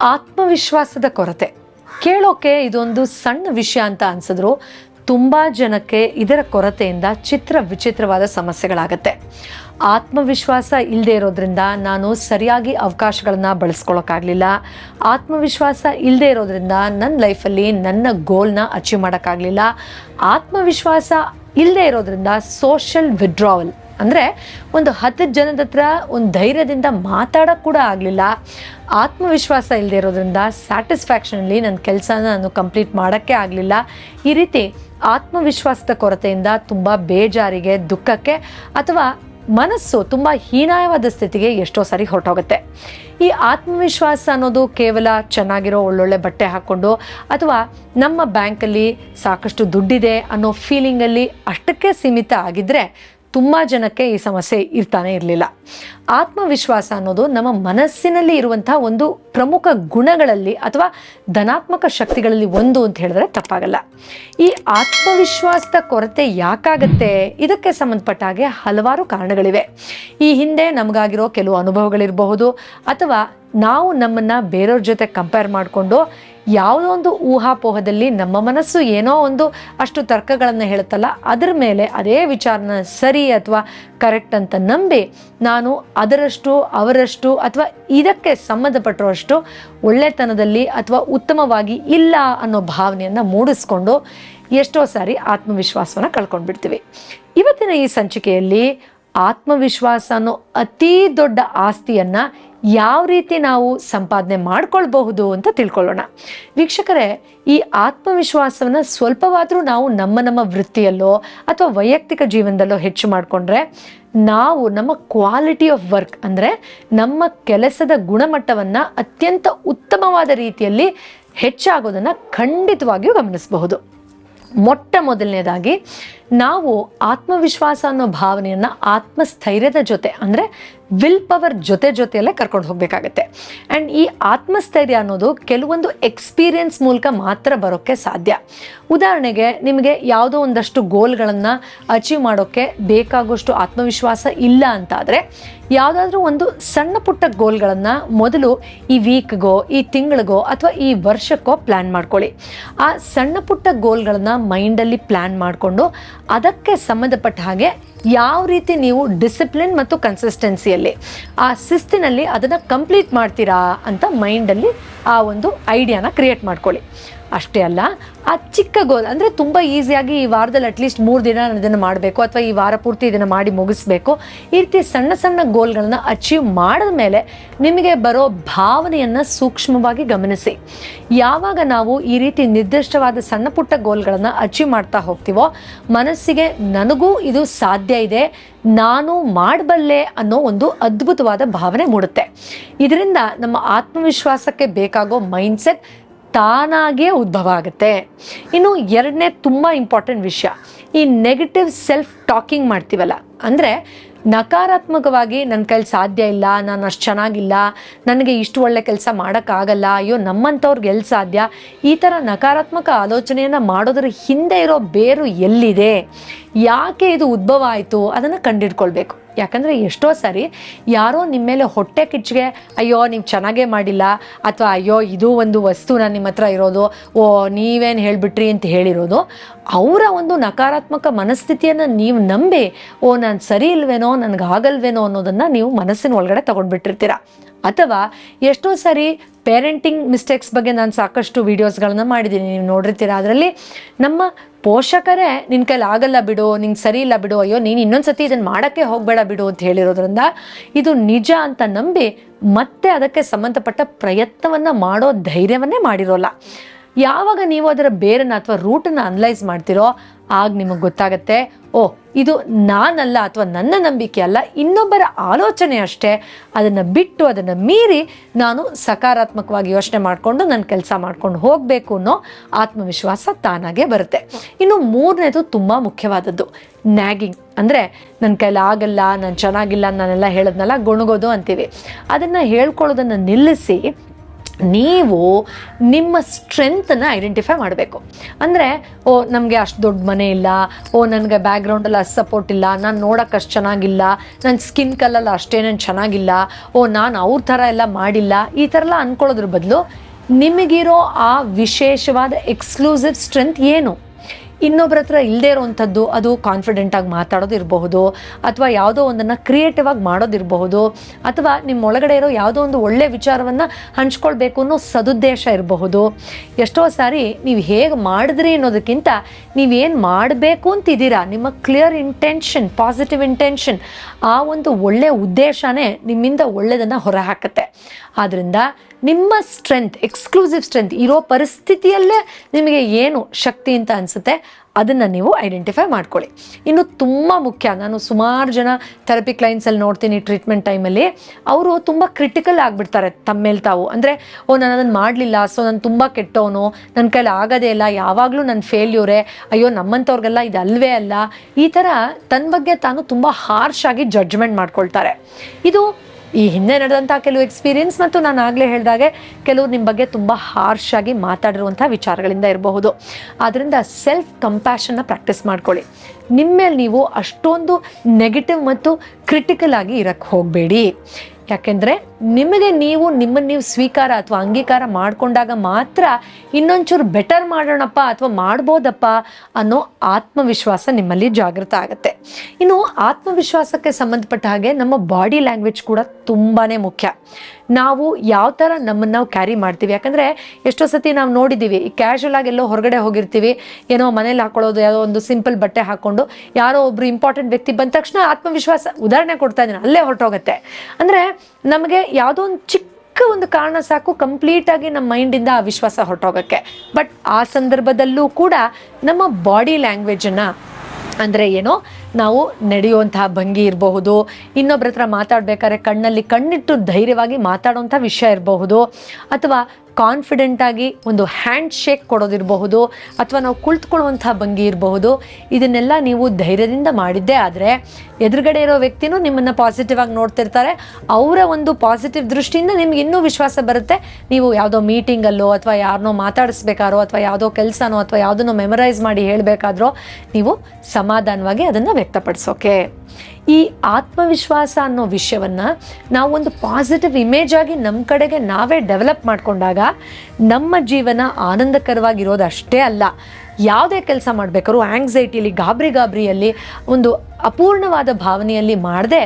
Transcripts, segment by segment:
ಆತ್ಮವಿಶ್ವಾಸದ ಕೊರತೆ. ಕೇಳೋಕೆ ಇದೊಂದು ಸಣ್ಣ ವಿಷಯ ಅಂತ ಅನ್ಸಿದ್ರು. ತುಂಬ ಜನಕ್ಕೆ ಇದರ ಕೊರತೆಯಿಂದ ಚಿತ್ರ ವಿಚಿತ್ರವಾದ ಸಮಸ್ಯೆಗಳಾಗತ್ತೆ. ಆತ್ಮವಿಶ್ವಾಸ ಇಲ್ಲದೆ ಇರೋದ್ರಿಂದ ನಾನು ಸರಿಯಾಗಿ ಅವಕಾಶಗಳನ್ನು ಬಳಸ್ಕೊಳಕ್ಕಾಗಲಿಲ್ಲ. ಆತ್ಮವಿಶ್ವಾಸ ಇಲ್ಲದೆ ಇರೋದ್ರಿಂದ ನನ್ನ ಲೈಫಲ್ಲಿ ನನ್ನ ಗೋಲ್ನ ಅಚೀವ್ ಮಾಡೋಕ್ಕಾಗಲಿಲ್ಲ. ಆತ್ಮವಿಶ್ವಾಸ ಇಲ್ಲದೆ ಇರೋದ್ರಿಂದ ಸೋಷಲ್ ವಿಡ್ರಾವಲ್ ಅಂದರೆ ಒಂದು ಹತ್ತು ಜನದ ಹತ್ರ ಒಂದು ಧೈರ್ಯದಿಂದ ಮಾತಾಡೋಕ್ಕೆ ಕೂಡ ಆಗಲಿಲ್ಲ. ಆತ್ಮವಿಶ್ವಾಸ ಇಲ್ಲದೆ ಇರೋದ್ರಿಂದ ಸ್ಯಾಟಿಸ್ಫ್ಯಾಕ್ಷನಲ್ಲಿ ನನ್ನ ಕೆಲಸನ ನಾನು ಕಂಪ್ಲೀಟ್ ಮಾಡೋಕ್ಕೆ ಆಗಲಿಲ್ಲ. ಈ ರೀತಿ ಆತ್ಮವಿಶ್ವಾಸದ ಕೊರತೆಯಿಂದ ತುಂಬ ಬೇಜಾರಿಗೆ, ದುಃಖಕ್ಕೆ ಅಥವಾ ಮನಸ್ಸು ತುಂಬ ಹೀನಾಯವಾದ ಸ್ಥಿತಿಗೆ ಎಷ್ಟೋ ಸಾರಿ ಹೊರಟೋಗುತ್ತೆ. ಈ ಆತ್ಮವಿಶ್ವಾಸ ಅನ್ನೋದು ಕೇವಲ ಚೆನ್ನಾಗಿರೋ ಒಳ್ಳೊಳ್ಳೆ ಬಟ್ಟೆ ಹಾಕ್ಕೊಂಡು ಅಥವಾ ನಮ್ಮ ಬ್ಯಾಂಕಲ್ಲಿ ಸಾಕಷ್ಟು ದುಡ್ಡಿದೆ ಅನ್ನೋ ಫೀಲಿಂಗಲ್ಲಿ ಅಷ್ಟಕ್ಕೆ ಸೀಮಿತ ಆಗಿದ್ದರೆ ತುಂಬ ಜನಕ್ಕೆ ಈ ಸಮಸ್ಯೆ ಇರ್ತಾನೆ ಇರಲಿಲ್ಲ. ಆತ್ಮವಿಶ್ವಾಸ ಅನ್ನೋದು ನಮ್ಮ ಮನಸ್ಸಿನಲ್ಲಿ ಇರುವಂತಹ ಒಂದು ಪ್ರಮುಖ ಗುಣಗಳಲ್ಲಿ ಅಥವಾ ಧನಾತ್ಮಕ ಶಕ್ತಿಗಳಲ್ಲಿ ಒಂದು ಅಂತ ಹೇಳಿದ್ರೆ ತಪ್ಪಾಗಲ್ಲ. ಈ ಆತ್ಮವಿಶ್ವಾಸದ ಕೊರತೆ ಯಾಕಾಗತ್ತೆ? ಇದಕ್ಕೆ ಸಂಬಂಧಪಟ್ಟ ಹಾಗೆ ಹಲವಾರು ಕಾರಣಗಳಿವೆ. ಈ ಹಿಂದೆ ನಮಗಾಗಿರೋ ಕೆಲವು ಅನುಭವಗಳಿರಬಹುದು ಅಥವಾ ನಾವು ನಮ್ಮನ್ನು ಬೇರೆಯವ್ರ ಜೊತೆ ಕಂಪೇರ್ ಮಾಡಿಕೊಂಡು ಯಾವುದೋ ಒಂದು ಊಹಾಪೋಹದಲ್ಲಿ ನಮ್ಮ ಮನಸ್ಸು ಏನೋ ಒಂದು ಅಷ್ಟು ತರ್ಕಗಳನ್ನು ಹೇಳುತ್ತಲ್ಲ, ಅದರ ಮೇಲೆ ಅದೇ ವಿಚಾರನ ಸರಿ ಅಥವಾ ಕರೆಕ್ಟ್ ಅಂತ ನಂಬಿ ನಾನು ಅದರಷ್ಟು, ಅವರಷ್ಟು ಅಥವಾ ಇದಕ್ಕೆ ಸಂಬಂಧಪಟ್ಟಿರೋಷ್ಟು ಒಳ್ಳೆತನದಲ್ಲಿ ಅಥವಾ ಉತ್ತಮವಾಗಿ ಇಲ್ಲ ಅನ್ನೋ ಭಾವನೆಯನ್ನು ಮೂಡಿಸ್ಕೊಂಡು ಎಷ್ಟೋ ಸಾರಿ ಆತ್ಮವಿಶ್ವಾಸವನ್ನು ಕಳ್ಕೊಂಡ್ಬಿಡ್ತೀವಿ. ಇವತ್ತಿನ ಈ ಸಂಚಿಕೆಯಲ್ಲಿ ಆತ್ಮವಿಶ್ವಾಸ ಅನ್ನೋ ಅತೀ ದೊಡ್ಡ ಆಸ್ತಿಯನ್ನು ಯಾವ ರೀತಿ ನಾವು ಸಂಪಾದನೆ ಮಾಡ್ಕೊಳ್ಬಹುದು ಅಂತ ತಿಳ್ಕೊಳ್ಳೋಣ. ವೀಕ್ಷಕರೇ, ಈ ಆತ್ಮವಿಶ್ವಾಸವನ್ನು ಸ್ವಲ್ಪವಾದರೂ ನಾವು ನಮ್ಮ ನಮ್ಮ ವೃತ್ತಿಯಲ್ಲೋ ಅಥವಾ ವೈಯಕ್ತಿಕ ಜೀವನದಲ್ಲೋ ಹೆಚ್ಚು ಮಾಡಿಕೊಂಡ್ರೆ ನಾವು ನಮ್ಮ ಕ್ವಾಲಿಟಿ ಆಫ್ ವರ್ಕ್ ಅಂದರೆ ನಮ್ಮ ಕೆಲಸದ ಗುಣಮಟ್ಟವನ್ನು ಅತ್ಯಂತ ಉತ್ತಮವಾದ ರೀತಿಯಲ್ಲಿ ಹೆಚ್ಚಾಗೋದನ್ನು ಖಂಡಿತವಾಗಿಯೂ ಗಮನಿಸಬಹುದು. ಮೊಟ್ಟ ಮೊದಲನೇದಾಗಿ ನಾವು ಆತ್ಮವಿಶ್ವಾಸ ಅನ್ನೋ ಭಾವನೆಯನ್ನು ಆತ್ಮಸ್ಥೈರ್ಯದ ಜೊತೆ ಅಂದರೆ ವಿಲ್ ಪವರ್ ಜೊತೆ ಜೊತೆಯಲ್ಲೇ ಕರ್ಕೊಂಡು ಹೋಗಬೇಕಾಗತ್ತೆ. ಆ್ಯಂಡ್ ಈ ಆತ್ಮಸ್ಥೈರ್ಯ ಅನ್ನೋದು ಕೆಲವೊಂದು ಎಕ್ಸ್ಪೀರಿಯೆನ್ಸ್ ಮೂಲಕ ಮಾತ್ರ ಬರೋಕ್ಕೆ ಸಾಧ್ಯ. ಉದಾಹರಣೆಗೆ ನಿಮಗೆ ಯಾವುದೋ ಒಂದಷ್ಟು ಗೋಲ್ಗಳನ್ನು ಅಚೀವ್ ಮಾಡೋಕ್ಕೆ ಬೇಕಾಗುವಷ್ಟು ಆತ್ಮವಿಶ್ವಾಸ ಇಲ್ಲ ಅಂತಾದರೆ, ಯಾವುದಾದ್ರೂ ಒಂದು ಸಣ್ಣ ಪುಟ್ಟ ಗೋಲ್ಗಳನ್ನು ಮೊದಲು ಈ ವೀಕ್ಗೋ, ಈ ತಿಂಗಳಿಗೋ ಅಥವಾ ಈ ವರ್ಷಕ್ಕೋ ಪ್ಲ್ಯಾನ್ ಮಾಡ್ಕೊಳ್ಳಿ. ಆ ಸಣ್ಣ ಪುಟ್ಟ ಗೋಲ್ಗಳನ್ನು ಮೈಂಡಲ್ಲಿ ಪ್ಲ್ಯಾನ್ ಮಾಡಿಕೊಂಡು ಅದಕ್ಕೆ ಸಂಬಂಧಪಟ್ಟ ಹಾಗೆ ಯಾವ ರೀತಿ ನೀವು ಡಿಸಿಪ್ಲಿನ್ ಮತ್ತು ಕನ್ಸಿಸ್ಟೆನ್ಸಿಯಲ್ಲಿ ಆ ಶಿಸ್ತಿನಲ್ಲಿ ಅದನ್ನು ಕಂಪ್ಲೀಟ್ ಮಾಡ್ತೀರಾ ಅಂತ ಮೈಂಡಲ್ಲಿ ಆ ಒಂದು ಐಡಿಯಾನ ಕ್ರಿಯೇಟ್ ಮಾಡ್ಕೊಳ್ಳಿ. ಅಷ್ಟೇ ಅಲ್ಲ, ಆ ಚಿಕ್ಕ ಗೋಲ್ ಅಂದರೆ ತುಂಬ ಈಸಿಯಾಗಿ ಈ ವಾರದಲ್ಲಿ ಅಟ್ಲೀಸ್ಟ್ ಮೂರು ದಿನ ನಾನು ಇದನ್ನು ಮಾಡಬೇಕು, ಅಥವಾ ಈ ವಾರ ಪೂರ್ತಿ ಇದನ್ನು ಮಾಡಿ ಮುಗಿಸ್ಬೇಕು, ಈ ರೀತಿ ಸಣ್ಣ ಸಣ್ಣ ಗೋಲ್ಗಳನ್ನು ಅಚೀವ್ ಮಾಡಿದ ಮೇಲೆ ನಿಮಗೆ ಬರೋ ಭಾವನೆಯನ್ನು ಸೂಕ್ಷ್ಮವಾಗಿ ಗಮನಿಸಿ. ಯಾವಾಗ ನಾವು ಈ ರೀತಿ ನಿರ್ದಿಷ್ಟವಾದ ಸಣ್ಣ ಪುಟ್ಟ ಗೋಲ್ಗಳನ್ನು ಅಚೀವ್ ಮಾಡ್ತಾ ಹೋಗ್ತೀವೋ, ಮನಸ್ಸಿಗೆ ನನಗೂ ಇದು ಸಾಧ್ಯ ಇದೆ, ನಾನು ಮಾಡಬಲ್ಲೆ ಅನ್ನೋ ಒಂದು ಅದ್ಭುತವಾದ ಭಾವನೆ ಮೂಡುತ್ತೆ. ಇದರಿಂದ ನಮ್ಮ ಆತ್ಮವಿಶ್ವಾಸಕ್ಕೆ ಬೇಕಾಗೋ ಮೈಂಡ್ಸೆಟ್ ತಾನಾಗಿಯೇ ಉದ್ಭವ ಆಗುತ್ತೆ. ಇನ್ನು ಎರಡನೇ ತುಂಬ ಇಂಪಾರ್ಟೆಂಟ್ ವಿಷಯ, ಈ ನೆಗೆಟಿವ್ ಸೆಲ್ಫ್ ಟಾಕಿಂಗ್ ಮಾಡ್ತೀವಲ್ಲ. ಅಂದರೆ ನಕಾರಾತ್ಮಕವಾಗಿ ನನ್ನ ಕೈಲಿ ಸಾಧ್ಯ ಇಲ್ಲ, ನಾನು ಅಷ್ಟು ಚೆನ್ನಾಗಿಲ್ಲ, ನನಗೆ ಇಷ್ಟು ಒಳ್ಳೆ ಕೆಲಸ ಮಾಡೋಕ್ಕಾಗಲ್ಲ, ಅಯ್ಯೋ ನಮ್ಮಂಥವ್ರಿಗೆ ಎಲ್ಲಿ ಸಾಧ್ಯ, ಈ ಥರ ನಕಾರಾತ್ಮಕ ಆಲೋಚನೆಯನ್ನು ಮಾಡೋದ್ರ ಹಿಂದೆ ಇರೋ ಬೇರು ಎಲ್ಲಿದೆ? ಯಾಕೆ ಇದು ಉದ್ಭವ ಆಯಿತು? ಅದನ್ನು ಕಂಡಿಡ್ಕೊಳ್ಬೇಕು. ಯಾಕಂದರೆ ಎಷ್ಟೋ ಸಾರಿ ಯಾರೋ ನಿಮ್ಮ ಮೇಲೆ ಹೊಟ್ಟೆ ಕಿಚ್ಚಿಗೆ, ಅಯ್ಯೋ, ನೀವು ಚೆನ್ನಾಗೇ ಮಾಡಿಲ್ಲ, ಅಥವಾ, ಅಯ್ಯೋ, ಇದು ಒಂದು ವಸ್ತುನ ನಿಮ್ಮ ಹತ್ರ ಇರೋದು, ಓ, ನೀವೇನು ಹೇಳಿಬಿಟ್ರಿ ಅಂತ ಹೇಳಿರೋದು, ಅವರ ಒಂದು ನಕಾರಾತ್ಮಕ ಮನಸ್ಥಿತಿಯನ್ನು ನೀವು ನಂಬಿ, ಓ, ನಾನು ಸರಿ ಇಲ್ವೇನೋ, ನನಗೆ ಆಗಲ್ವೇನೋ ಅನ್ನೋದನ್ನು ನೀವು ಮನಸ್ಸಿನ ಒಳಗಡೆ ತೊಗೊಂಡ್ಬಿಟ್ಟಿರ್ತೀರ. ಅಥವಾ, ಎಷ್ಟೋ ಸಾರಿ ಪೇರೆಂಟಿಂಗ್ ಮಿಸ್ಟೇಕ್ಸ್ ಬಗ್ಗೆ ನಾನು ಸಾಕಷ್ಟು ವೀಡಿಯೋಸ್ಗಳನ್ನ ಮಾಡಿದ್ದೀನಿ. ನೀವು ನೋಡಿರ್ತೀರ? ಅದರಲ್ಲಿ ನಮ್ಮ ಪೋಷಕರೇ ನಿನ್ನ ಕೈಲಿ ಆಗಲ್ಲ ಬಿಡು, ನಿಂಗೆ ಸರಿ ಇಲ್ಲ ಬಿಡು, ಅಯ್ಯೋ, ನೀನು ಇನ್ನೊಂದ್ಸತಿ ಇದನ್ನು ಮಾಡೋಕ್ಕೆ ಹೋಗಬೇಡ ಬಿಡು ಅಂತ ಹೇಳಿರೋದ್ರಿಂದ ಇದು ನಿಜ ಅಂತ ನಂಬಿ ಮತ್ತೆ ಅದಕ್ಕೆ ಸಂಬಂಧಪಟ್ಟ ಪ್ರಯತ್ನವನ್ನು ಮಾಡೋ ಧೈರ್ಯವನ್ನೇ ಮಾಡಿರೋಲ್ಲ. ಯಾವಾಗ ನೀವು ಅದರ ಬೇರನ್ನು ಅಥವಾ ರೂಟನ್ನು ಅನಲೈಸ್ ಮಾಡ್ತೀರೋ ಆಗ ನಿಮಗೆ ಗೊತ್ತಾಗತ್ತೆ, ಓ, ಇದು ನಾನಲ್ಲ ಅಥವಾ ನನ್ನ ನಂಬಿಕೆ ಅಲ್ಲ, ಇನ್ನೊಬ್ಬರ ಆಲೋಚನೆ ಅಷ್ಟೇ. ಅದನ್ನು ಬಿಟ್ಟು ಅದನ್ನು ಮೀರಿ ನಾನು ಸಕಾರಾತ್ಮಕವಾಗಿ ಯೋಚನೆ ಮಾಡಿಕೊಂಡು ನನ್ನ ಕೆಲಸ ಮಾಡ್ಕೊಂಡು ಹೋಗಬೇಕು ಅನ್ನೋ ಆತ್ಮವಿಶ್ವಾಸ ತಾನಾಗೆ ಬರುತ್ತೆ. ಇನ್ನು ಮೂರನೇದು ತುಂಬ ಮುಖ್ಯವಾದದ್ದು ನ್ಯಾಗಿಂಗ್ ಅಂದರೆ ನನ್ನ ಕೈಲಿ ಆಗಲ್ಲ, ನಾನು ಚೆನ್ನಾಗಿಲ್ಲ, ನಾನೆಲ್ಲ ಹೇಳೋದ್ನಲ್ಲ, ಗುಣಗೋದು ಅಂತೀವಿ. ಅದನ್ನು ಹೇಳ್ಕೊಳ್ಳೋದನ್ನು ನಿಲ್ಲಿಸಿ ನೀವು ನಿಮ್ಮ ಸ್ಟ್ರೆಂತನ್ನು ಐಡೆಂಟಿಫೈ ಮಾಡಬೇಕು. ಅಂದರೆ, ಓ, ನಮಗೆ ಅಷ್ಟು ದೊಡ್ಡ ಮನೆ ಇಲ್ಲ, ಓ, ನನಗೆ ಬ್ಯಾಕ್ಗ್ರೌಂಡಲ್ಲಿ ಅಷ್ಟು ಸಪೋರ್ಟ್ ಇಲ್ಲ, ನಾನು ನೋಡೋಕೆ ಅಷ್ಟು ಚೆನ್ನಾಗಿಲ್ಲ ನನ್ನ ಸ್ಕಿನ್ ಕಲರ್ ಅಷ್ಟೇ ನಾನು ಚೆನ್ನಾಗಿಲ್ಲ, ಓ, ನಾನು ಅವ್ರ ಥರ ಎಲ್ಲ ಮಾಡಿಲ್ಲ, ಈ ಥರ ಎಲ್ಲ ಅಂದ್ಕೊಳ್ಳೋದ್ರ ಬದಲು ನಿಮಗಿರೋ ಆ ವಿಶೇಷವಾದ ಎಕ್ಸ್ಕ್ಲೂಸಿವ್ ಸ್ಟ್ರೆಂತ್ ಏನು? ಇನ್ನೊಬ್ಬರ ಹತ್ರ ಇಲ್ಲದೇ ಇರುವಂಥದ್ದು ಅದು ಕಾನ್ಫಿಡೆಂಟಾಗಿ ಮಾತಾಡೋದು ಇರಬಹುದು ಅಥವಾ ಯಾವುದೋ ಒಂದನ್ನು ಕ್ರಿಯೇಟಿವ್ ಆಗಿ ಮಾಡೋದಿರಬಹುದು, ಅಥವಾ ನಿಮ್ಮ ಒಳಗಡೆ ಇರೋ ಯಾವುದೋ ಒಂದು ಒಳ್ಳೆ ವಿಚಾರವನ್ನು ಹಂಚ್ಕೊಳ್ಬೇಕು ಅನ್ನೋ ಸದುದ್ದೇಶ ಇರಬಹುದು. ಎಷ್ಟೋ ಸಾರಿ ನೀವು ಹೇಗೆ ಮಾಡಿದ್ರಿ ಅನ್ನೋದಕ್ಕಿಂತ ನೀವೇನು ಮಾಡಬೇಕು ಅಂತಿದ್ದೀರಾ? ನಿಮ್ಮ ಕ್ಲಿಯರ್ ಇಂಟೆನ್ಷನ್ ಪಾಸಿಟಿವ್ ಇಂಟೆನ್ಷನ್ ಆ ಒಂದು ಒಳ್ಳೆಯ ಉದ್ದೇಶನೇ ನಿಮ್ಮಿಂದ ಒಳ್ಳೆಯದನ್ನು ಹೊರಹಾಕತ್ತೆ. ಆದ್ದರಿಂದ ನಿಮ್ಮ ಸ್ಟ್ರೆಂತ್ ಎಕ್ಸ್ಕ್ಲೂಸಿವ್ ಸ್ಟ್ರೆಂತ್ ಇರೋ ಪರಿಸ್ಥಿತಿಯಲ್ಲೇ ನಿಮಗೆ ಏನು ಶಕ್ತಿ ಅಂತ ಅನಿಸುತ್ತೆ? ಅದನ್ನು ನೀವು ಐಡೆಂಟಿಫೈ ಮಾಡ್ಕೊಳ್ಳಿ. ಇನ್ನು ತುಂಬ ಮುಖ್ಯ, ನಾನು ಸುಮಾರು ಜನ ಥೆರಪಿ ಕ್ಲೈಂಟ್ಸಲ್ಲಿ ನೋಡ್ತೀನಿ ಟ್ರೀಟ್ಮೆಂಟ್ ಟೈಮಲ್ಲಿ ಅವರು ತುಂಬ ಕ್ರಿಟಿಕಲ್ ಆಗಿಬಿಡ್ತಾರೆ ತಮ್ಮ ಮೇಲೆ ತಾವು. ಅಂದರೆ, ಓ, ನಾನು ಅದನ್ನು ಮಾಡಲಿಲ್ಲ, ಸೊ ನಾನು ತುಂಬ ಕೆಟ್ಟವನು ನನ್ನ ಕೈಲಿ ಆಗೋದೇ ಇಲ್ಲ, ಯಾವಾಗಲೂ ನನ್ನ ಫೇಲ್ಯೂರೇ ಅಯ್ಯೋ ನಮ್ಮಂಥವ್ರಿಗೆಲ್ಲ ಇದು ಅಲ್ವೇ ಅಲ್ಲ. ಈ ಥರ ತನ್ನ ಬಗ್ಗೆ ತಾನು ತುಂಬ ಹಾರ್ಶ್ ಆಗಿ ಜಡ್ಜ್ಮೆಂಟ್ ಮಾಡ್ಕೊಳ್ತಾರೆ. ಇದು ಈ ಹಿಂದೆ ನಡೆದಂಥ ಕೆಲವು ಎಕ್ಸ್ಪೀರಿಯನ್ಸ್ ಮತ್ತು ನಾನು ಆಗಲೇ ಹೇಳಿದಾಗೆ ಕೆಲವು ನಿಮ್ಮ ಬಗ್ಗೆ ತುಂಬ ಹಾರ್ಶ್ ಆಗಿ ಮಾತಾಡಿರುವಂಥ ವಿಚಾರಗಳಿಂದ ಇರಬಹುದು. ಆದ್ದರಿಂದ ಸೆಲ್ಫ್ ಕಂಪ್ಯಾಷನ್ನ ಪ್ರಾಕ್ಟೀಸ್ ಮಾಡ್ಕೊಳ್ಳಿ. ನಿಮ್ಮ ಮೇಲೆ ನೀವು ಅಷ್ಟೊಂದು ನೆಗೆಟಿವ್ ಮತ್ತು ಕ್ರಿಟಿಕಲ್ ಆಗಿ ಇರಕ್ಕೆ ಹೋಗಬೇಡಿ. ಯಾಕೆಂದರೆ ನಿಮಗೆ ನೀವು ನಿಮ್ಮನ್ನು ನೀವು ಸ್ವೀಕಾರ ಅಥವಾ ಅಂಗೀಕಾರ ಮಾಡಿಕೊಂಡಾಗ ಮಾತ್ರ ಇನ್ನೊಂಚೂರು ಬೆಟರ್ ಮಾಡೋಣಪ್ಪ ಅಥವಾ ಮಾಡ್ಬೋದಪ್ಪ ಅನ್ನೋ ಆತ್ಮವಿಶ್ವಾಸ ನಿಮ್ಮಲ್ಲಿ ಜಾಗೃತ ಆಗುತ್ತೆ. ಇನ್ನು ಆತ್ಮವಿಶ್ವಾಸಕ್ಕೆ ಸಂಬಂಧಪಟ್ಟ ಹಾಗೆ ನಮ್ಮ ಬಾಡಿ ಲ್ಯಾಂಗ್ವೇಜ್ ಕೂಡ ತುಂಬಾ ಮುಖ್ಯ. ನಾವು ಯಾವ ಥರ ನಮ್ಮನ್ನು ನಾವು ಕ್ಯಾರಿ ಮಾಡ್ತೀವಿ, ಯಾಕಂದರೆ ಎಷ್ಟೋ ಸತಿ ನಾವು ನೋಡಿದ್ದೀವಿ ಕ್ಯಾಶುವಲ್ ಆಗಿ ಎಲ್ಲೋ ಹೊರಗಡೆ ಹೋಗಿರ್ತೀವಿ, ಏನೋ ಮನೇಲಿ ಹಾಕೊಳ್ಳೋದು, ಯಾವುದೋ ಒಂದು ಸಿಂಪಲ್ ಬಟ್ಟೆ ಹಾಕ್ಕೊಂಡು ಯಾರೋ ಒಬ್ಬರು ಇಂಪಾರ್ಟೆಂಟ್ ವ್ಯಕ್ತಿ ಬಂದ ತಕ್ಷಣ ಆತ್ಮವಿಶ್ವಾಸ ಉದಾಹರಣೆ ಕೊಡ್ತಾ ಇದ್ದೀನಿ ಅಲ್ಲೇ ಹೊರಟೋಗುತ್ತೆ. ಅಂದರೆ ನಮಗೆ ಯಾವುದೋ ಒಂದು ಚಿಕ್ಕ ಒಂದು ಕಾರಣ ಸಾಕು ಕಂಪ್ಲೀಟಾಗಿ ನಮ್ಮ ಮೈಂಡಿಂದ ಆ ವಿಶ್ವಾಸ ಹೊರಟೋಗಕ್ಕೆ. ಬಟ್ ಆ ಸಂದರ್ಭದಲ್ಲೂ ಕೂಡ ನಮ್ಮ ಬಾಡಿ ಲ್ಯಾಂಗ್ವೇಜನ್ನು ಅಂದರೆ ಏನೋ ನಾವು ನಡೆಯುವಂತಹ ಭಂಗಿ ಇರಬಹುದು ಇನ್ನೊಬ್ಬರ ಹತ್ರ ಮಾತಾಡಬೇಕಾದ್ರೆ ಕಣ್ಣಲ್ಲಿ ಕಣ್ಣಿಟ್ಟು ಧೈರ್ಯವಾಗಿ ಮಾತಾಡುವಂಥ ವಿಷಯ ಇರಬಹುದು, ಅಥವಾ ಕಾನ್ಫಿಡೆಂಟಾಗಿ ಒಂದು ಹ್ಯಾಂಡ್ ಶೇಕ್ ಕೊಡೋದಿರಬಹುದು ಅಥವಾ ನಾವು ಕುಳಿತುಕೊಳ್ಳುವಂಥ ಭಂಗಿ ಇರಬಹುದು. ಇದನ್ನೆಲ್ಲ ನೀವು ಧೈರ್ಯದಿಂದ ಮಾಡಿದ್ದೇ ಆದರೆ ಎದುರುಗಡೆ ಇರೋ ವ್ಯಕ್ತಿನೂ ನಿಮ್ಮನ್ನು ಪಾಸಿಟಿವ್ ಆಗಿ ನೋಡ್ತಿರ್ತಾರೆ. ಅವರ ಒಂದು ಪಾಸಿಟಿವ್ ದೃಷ್ಟಿಯಿಂದ ನಿಮ್ಗೆ ಇನ್ನೂ ವಿಶ್ವಾಸ ಬರುತ್ತೆ. ನೀವು ಯಾವುದೋ ಮೀಟಿಂಗಲ್ಲೋ ಅಥವಾ ಯಾರನ್ನೋ ಮಾತಾಡಿಸ್ಬೇಕಾರೋ ಅಥವಾ ಯಾವುದೋ ಕೆಲಸನೋ ಅಥವಾ ಯಾವುದನ್ನೋ ಮೆಮರೈಸ್ ಮಾಡಿ ಹೇಳಬೇಕಾದ್ರೋ ನೀವು ಸಮಾಧಾನವಾಗಿ ಅದನ್ನು ವ್ಯಕ್ತಪಡಿಸೋಕೆ. ಈ ಆತ್ಮವಿಶ್ವಾಸ ಅನ್ನೋ ವಿಷಯವನ್ನು ನಾವು ಒಂದು ಪಾಸಿಟಿವ್ ಇಮೇಜ್ ಆಗಿ ನಮ್ಮ ಕಡೆಗೆ ನಾವೇ ಡೆವಲಪ್ ಮಾಡಿಕೊಂಡಾಗ ನಮ್ಮ ಜೀವನ ಆನಂದಕರವಾಗಿರೋದು ಅಷ್ಟೇ ಅಲ್ಲ. ಯಾವುದೇ ಕೆಲಸ ಮಾಡಬೇಕಾದ್ರೂ ಆ್ಯಂಗ್ಸೈಟಿಯಲ್ಲಿ ಗಾಬರಿ ಗಾಬರಿಯಲ್ಲಿ ಒಂದು ಅಪೂರ್ಣವಾದ ಭಾವನೆಯಲ್ಲಿ ಮಾಡದೆ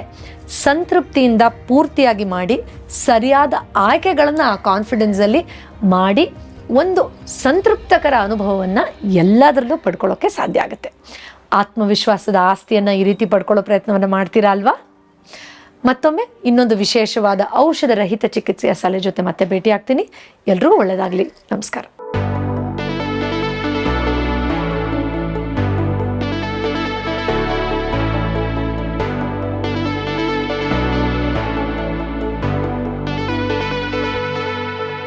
ಸಂತೃಪ್ತಿಯಿಂದ ಪೂರ್ತಿಯಾಗಿ ಮಾಡಿ, ಸರಿಯಾದ ಆಯ್ಕೆಗಳನ್ನು ಆ ಕಾನ್ಫಿಡೆನ್ಸಲ್ಲಿ ಮಾಡಿ ಒಂದು ಸಂತೃಪ್ತಕರ ಅನುಭವವನ್ನು ಎಲ್ಲದರಲ್ಲೂ ಪಡ್ಕೊಳ್ಳೋಕ್ಕೆ ಸಾಧ್ಯ ಆಗುತ್ತೆ. ಆತ್ಮವಿಶ್ವಾಸದ ಆಸ್ತಿಯನ್ನು ಈ ರೀತಿ ಪಡ್ಕೊಳ್ಳೋ ಪ್ರಯತ್ನವನ್ನು ಮಾಡ್ತೀರಾ ಅಲ್ವಾ? ಮತ್ತೊಮ್ಮೆ ಇನ್ನೊಂದು ವಿಶೇಷವಾದ ಔಷಧ ರಹಿತ ಚಿಕಿತ್ಸೆಯ ಸಲಹೆ ಜೊತೆ ಮತ್ತೆ ಭೇಟಿ ಆಗ್ತೀನಿ ಎಲ್ರಿಗೂ ಒಳ್ಳೆಯದಾಗಲಿ ನಮಸ್ಕಾರ.